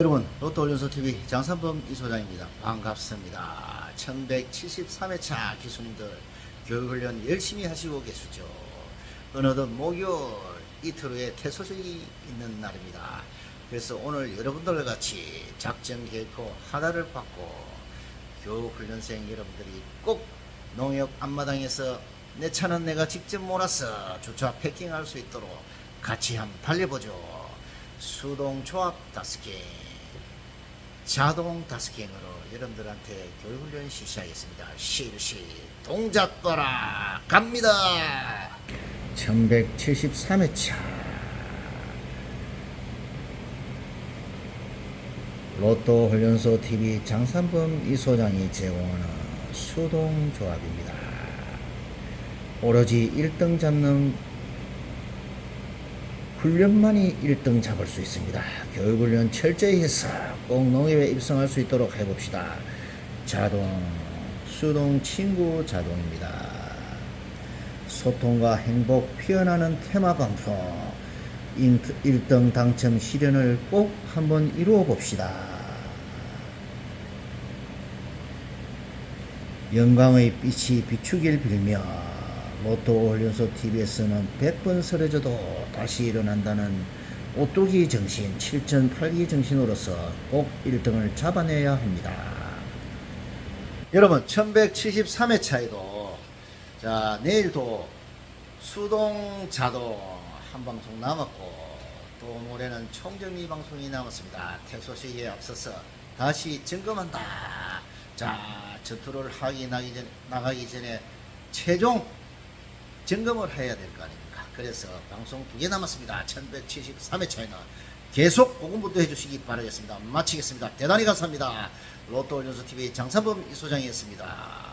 여러분 로또 올연소 TV 장산범 이소장입니다. 반갑습니다. 1173회차 기수님들 교육훈련 열심히 하시고 계시죠. 어느덧 목요일 이틀 후에 퇴소식이 있는 날입니다. 그래서 오늘 여러분들 같이 작전 계획표 하나를 받고 교육훈련생 여러분들이 꼭 농협 앞마당에서 내 차는 내가 직접 몰아서 주차 패킹할 수 있도록 같이 한번 달려보죠. 수동 조합 개, 자동 다섯 개으로 여러분들한테 교육훈련 실시하겠습니다. 실시 동작 봐라 갑니다. 1173회차 로또 훈련소 TV 장산범 이소장이 제공하는 수동 조합입니다. 오로지 1등 잡는 훈련만이 1등 잡을 수 있습니다. 교육훈련 철저히 해서 꼭 농협에 입성할 수 있도록 해봅시다. 자동, 수동 친구 자동입니다. 소통과 행복 피어나는 테마 방송 1등 당첨 실현을 꼭 한번 이루어 봅시다. 영광의 빛이 비추길 빌며 로또 훈련소 TV에서는 100번 쓰러져도 다시 일어난다는 오뚜기 정신, 7전 8기 정신으로서 꼭 1등을 잡아내야 합니다. 여러분 1173회 차에도 자 내일도 수동 자동 한 방송 남았고 또 모레는 총정리 방송이 남았습니다. 퇴소식에 앞서서 다시 점검한다. 자 전투를 하기 나기 전 나가기 전에 최종 점검을 해야 될 거 아닙니까? 그래서 방송 두 개 남았습니다. 1173회 차에는 계속 공부도 해주시기 바라겠습니다. 마치겠습니다. 대단히 감사합니다. 로또 연수 TV 장사범 이소장이었습니다.